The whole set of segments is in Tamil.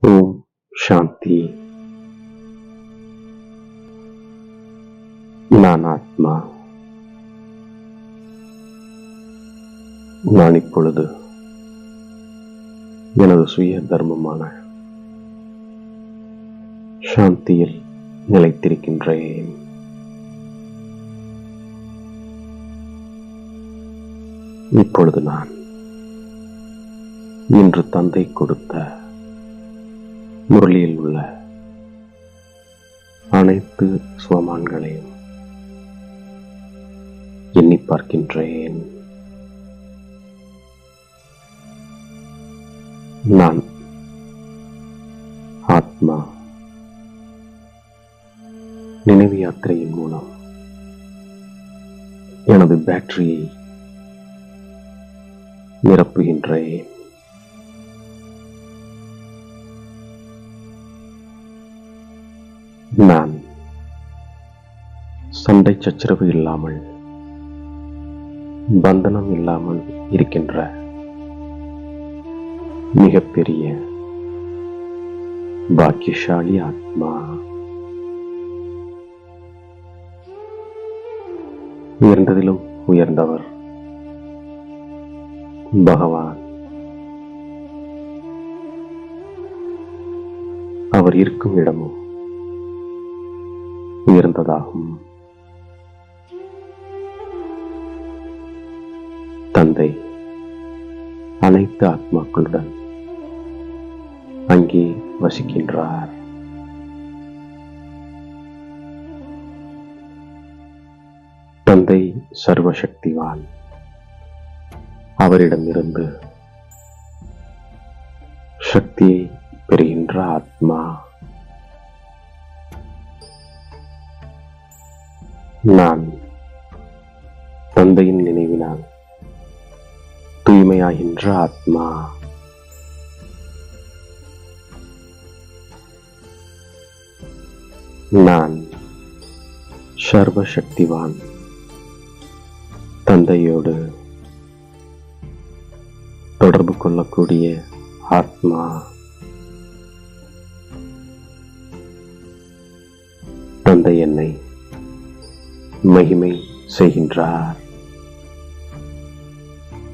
ஓம் சாந்தி. நான் ஆத்மா. நான் இப்பொழுது எனது சுய தர்மமான சாந்தியில் நிலைத்திருக்கின்றேன். இப்பொழுது நான் இன்று தந்தை கொடுத்த முரளியில் உள்ள அனைத்து சுவமான்களையும் எண்ணி பார்க்கின்றேன். நான் ஆத்மா. நினைவு யாத்திரையின் மூலம் எனது பேட்டரியை நிரப்புகின்றேன். நான் சண்டை சச்சரவு இல்லாமல் பந்தனம் இல்லாமல் இருக்கின்ற மிகப்பெரிய பாக்கியசாலி ஆத்மா உயர்ந்ததிலும் உயர்ந்தவர் பகவான். அவர் இருக்கும் இடமும் உயர்ந்ததாகும். தந்தை அனைத்து ஆத்மாக்களுடன் அங்கே வசிக்கின்றார். தந்தை சர்வசக்திவான். அவரிடமிருந்து சக்தியை பெறுகின்ற ஆத்மா. நான் தந்தையின் நினைவினால் தூய்மையாகின்ற ஆத்மா. நான் சர்வசக்திவான் தந்தையோடு தொடர்பு கொள்ளக்கூடிய ஆத்மா. மகிமை செய்கின்றார்.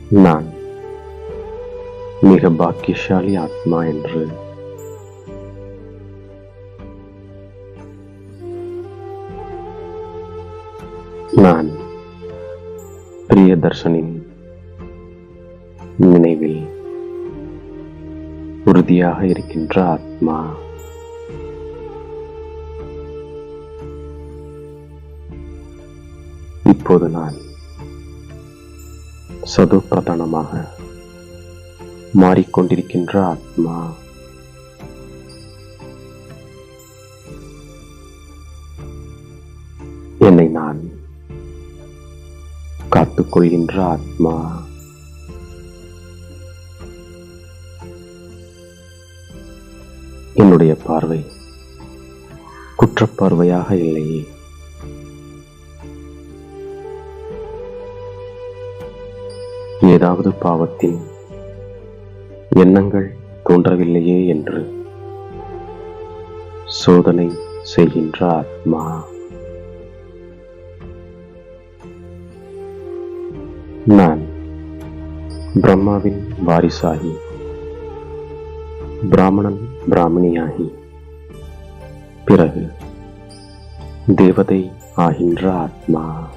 நான் மிக பாக்கியசாலி ஆத்மா என்று நான் பிரியதர்ஷனின் நினைவில் உறுதியாக இருக்கின்ற ஆத்மா. இப்போது நான் சது பிரதானமாக மாறிக்கொண்டிருக்கின்ற ஆத்மா என்னை நான் காத்துக்கொள்கின்ற ஆத்மா. என்னுடைய பார்வை குற்றப்பார்வையாக இல்லையே. ஏதாவது பாவத்தின் எண்ணங்கள் தோன்றவில்லையே என்று சோதனை செய்கின்ற ஆத்மா. நான் பிரம்மாவின் வாரிசாகி பிராமணன் பிராமணியாகி பிறகு தேவதை ஆகின்ற ஆத்மா.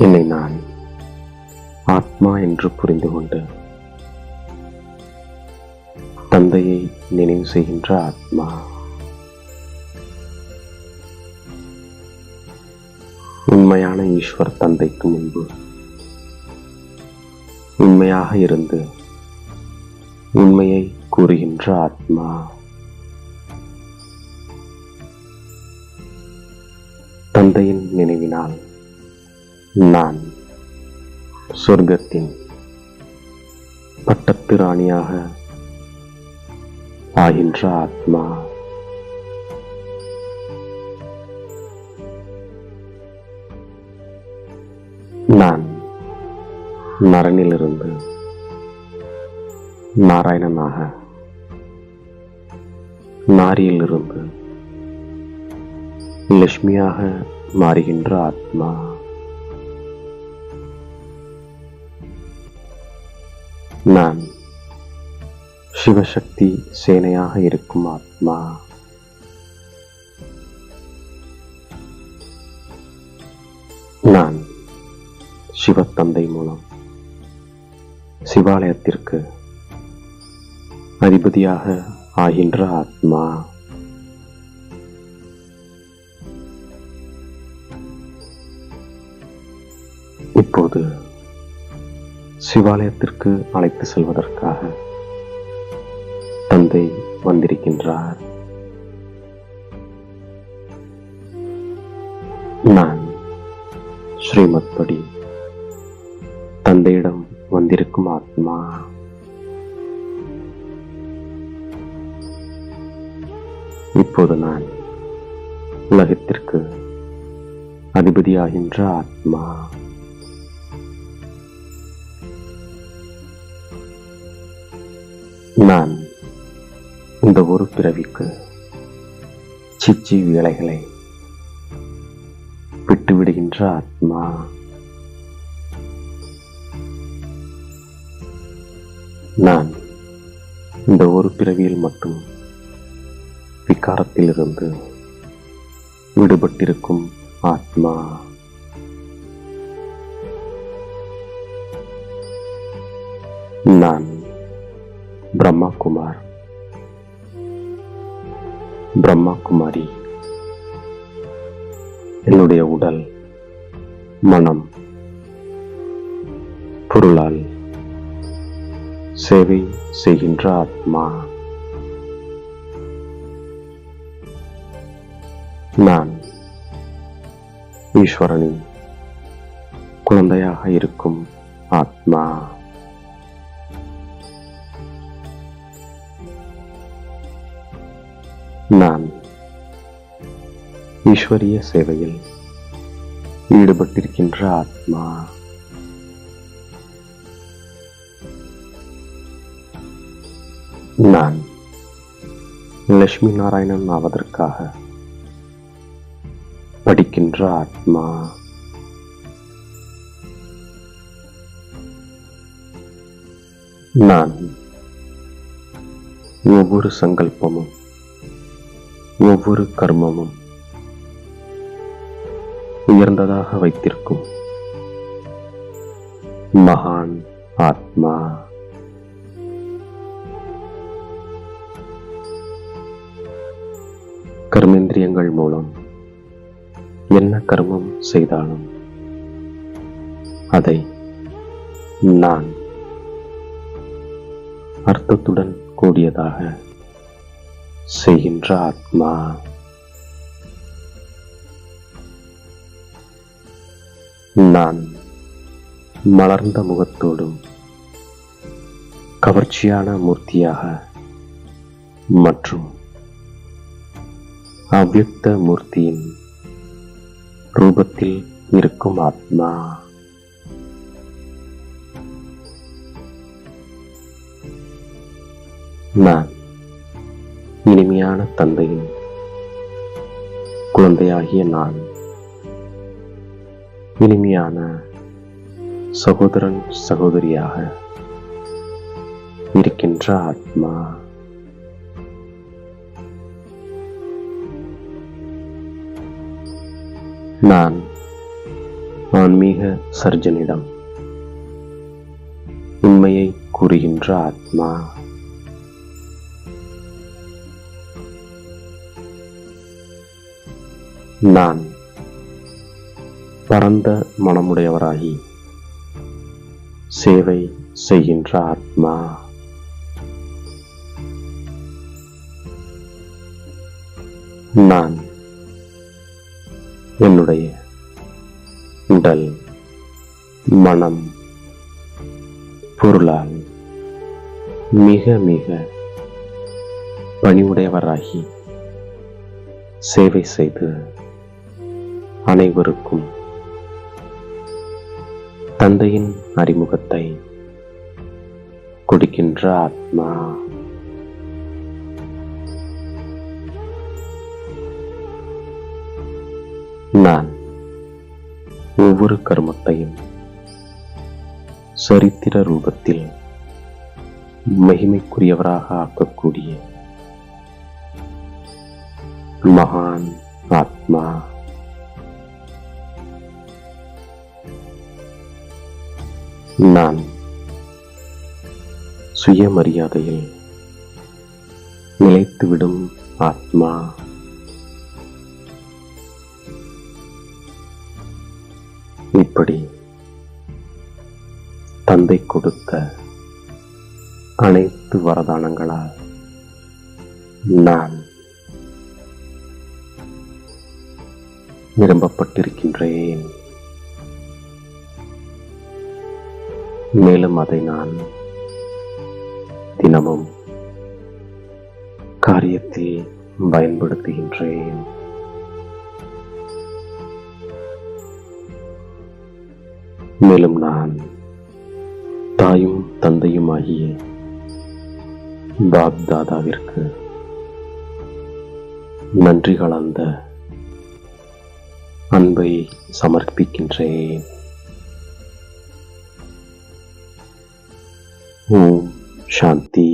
என்னை நான் ஆத்மா என்று புரிந்து கொண்டு தந்தையை நினைவு செய்கின்ற ஆத்மா. உண்மையான ஈஸ்வர் தந்தைக்கு முன்பு உண்மையாக இருந்து உண்மையை கூறுகின்ற ஆத்மா. தந்தையின் நினைவினால் நான் சொர்க்கத்தின் பட்டத்து ராணியாக ஆகின்ற ஆத்மா. நான் நரனிலிருந்து நாராயணனாக நாரியிலிருந்து லட்சுமியாக மாறுகின்ற ஆத்மா. நான் சிவசக்தி சேனையாக இருக்கும் ஆத்மா. நான் சிவத்தந்தை மூலம் சிவாலயத்திற்கு அதிபதியாக ஆகின்ற ஆத்மா. இப்போது சிவாலயத்திற்கு அழைத்து செல்வதற்காக தந்தை வந்திருக்கின்றார். நான் ஸ்ரீமத் படி தந்தையிடம் வந்திருக்கும் ஆத்மா. இப்போது நான் உலகத்திற்கு அதிபதியாகின்ற ஆத்மா. இந்த ஒரு பிறவிக்கு சிச்சி வேலைகளை விட்டுவிடுகின்ற ஆத்மா. நான் இந்த ஒரு பிறவியில் மட்டும் விகாரத்திலிருந்து விடுபட்டிருக்கும் ஆத்மா. நான் பிரம்மா குமார் பிரம்மா குமாரி என்னுடைய உடல் மனம் பொருளால் சேவை செய்கின்ற ஆத்மா. நான் ஈஸ்வரனின் குழந்தையாக இருக்கும் ஆத்மா. ஈஸ்வரிய சேவையில் ஈடுபட்டிருக்கின்ற ஆத்மா. நான் லட்சுமி நாராயணன் ஆவதற்காக படிக்கின்ற ஆத்மா. நான் ஒவ்வொரு சங்கல்பமும் ஒவ்வொரு கர்மமும் உயர்ந்ததாக வைத்திருக்கும். மகான் ஆத்மா. கர்மேந்திரியங்கள் மூலம் என்ன கர்மம் செய்தாலும் அதை நான் அர்த்தத்துடன் கூடியதாக செய்கின்ற ஆத்மா. நான் மலர்ந்த முகத்தோடும் கவர்ச்சியான மூர்த்தியாக மற்றும் அவ்யுக்த மூர்த்தியின் ரூபத்தில் இருக்கும் ஆத்மா. நான் இனிமையான தந்தையின் குழந்தையாகிய நான் இனிமையான சகோதரன் சகோதரியாக இருக்கின்ற ஆத்மா. நான் ஆன்மீக சர்ஜனிடம் உண்மையை கூறுகின்ற ஆத்மா. நான் பரந்த மனமுடையவராகி சேவை செய்கின்ற ஆத்மா. நான் என்னுடைய உடல் மனம் பொருளால் மிக மிக பணிவுடையவராகி சேவை செய்து அனைவருக்கும் தந்தையின் அறிமுகத்தை கொடுக்கின்ற ஆத்மா. நான் ஒவ்வொரு கர்மத்தையும் சரித்திர ரூபத்தில் மகிமைக்குரியவராக ஆக்கக்கூடிய மகான் ஆத்மா. நான் சுயமரியாதையில் நிலைத்துவிடும் ஆத்மா. இப்படி தந்தை கொடுத்த அனைத்து வரதானங்களால் நான் நிரம்பப்பட்டிருக்கின்றேன் மேலும் அதை நான் தினமும் காரியத்தில் பயன்படுத்துகின்றேன். மேலும் நான் தாயும் தந்தையுமாகிய பாப் தாதாவிற்கு நன்றி கலந்த அன்பை சமர்ப்பிக்கின்றேன். ஓம் சாந்தி